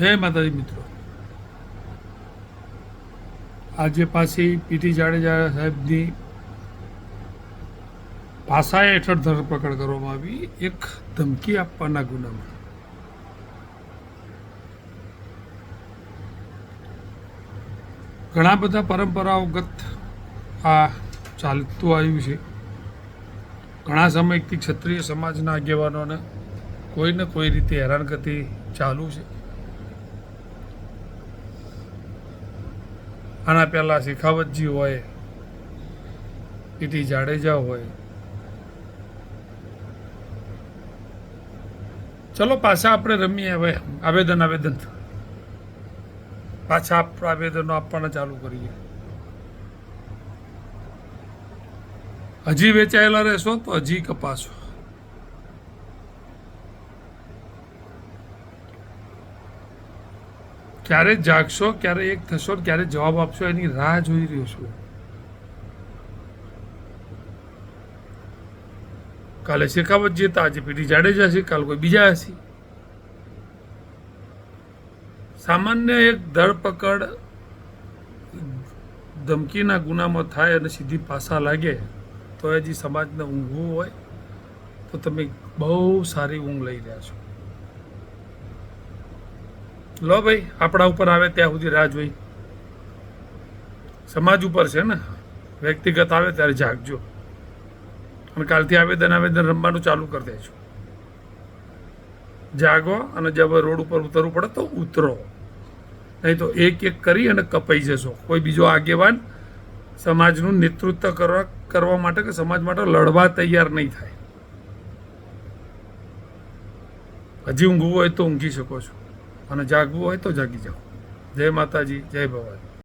જય માતાજી મિત્રો. આજે પાછી પીટી જાડેજા સાહેબની ભાષા હેઠળ ધરપકડ કરવામાં આવી, એક ધમકી આપવાના ગુનામાં. ઘણા બધા પરંપરાગત આ ચાલતું આવ્યું છે. ઘણા સમયથી ક્ષત્રિય સમાજના આગેવાનોને કોઈ ને કોઈ રીતે હેરાનગતિ ચાલુ છે. આના પહેલાં શેખાવતજી હોય પીટી જાડેજા હોય. ચલો પાછા આપણે રમીએ હવે. આવેદન આવેદન. પાછા આવેદનો આપવાના ચાલુ કરીએ. હજી વેચાયેલા રહેશો તો હજી કપાસો. ક્યારે જાગશો, ક્યારે એક થશો ક્યારે જવાબ આપશો, એની રાહ જોઈ રહ્યો છું. કાલે શેખાવત જતા આજે પીટી જાડેજા છે, કાલે કોઈ બીજા હશે. સામાન્ય એક ધરપકડ ધમકીના ગુનામાં થાય અને સીધી પાસા લાગે, તો હજી સમાજને ઊંઘવું હોય, તો તમે બહુ સારી ઊંઘ લઈ રહ્યા છો. લો ભાઈ, આપણા ઉપર આવે ત્યાં સુધી રાહ જોઈ. સમાજ ઉપર છે ને? વ્યક્તિગત આવે ત્યારે જાગજો. અને કાલથી આવેદન આવેદન રમવાનું ચાલુ કરી દેજો. જાગો અને જબ રોડ ઉપર ઉતરવું પડે તો ઉતરો. નહીં તો એક એક કરી અને કપાઈ જશો. કોઈ બીજો આગેવાન સમાજનું નેતૃત્વ કરવા કરવા માટે કે સમાજ માટે લડવા તૈયાર નહીં થાય. હજી ઊંઘવું હોય તો ઊંઘી શકો છો. અને જાગવું હોય તો જાગી જાઓ. જય માતાજી જય ભવાની.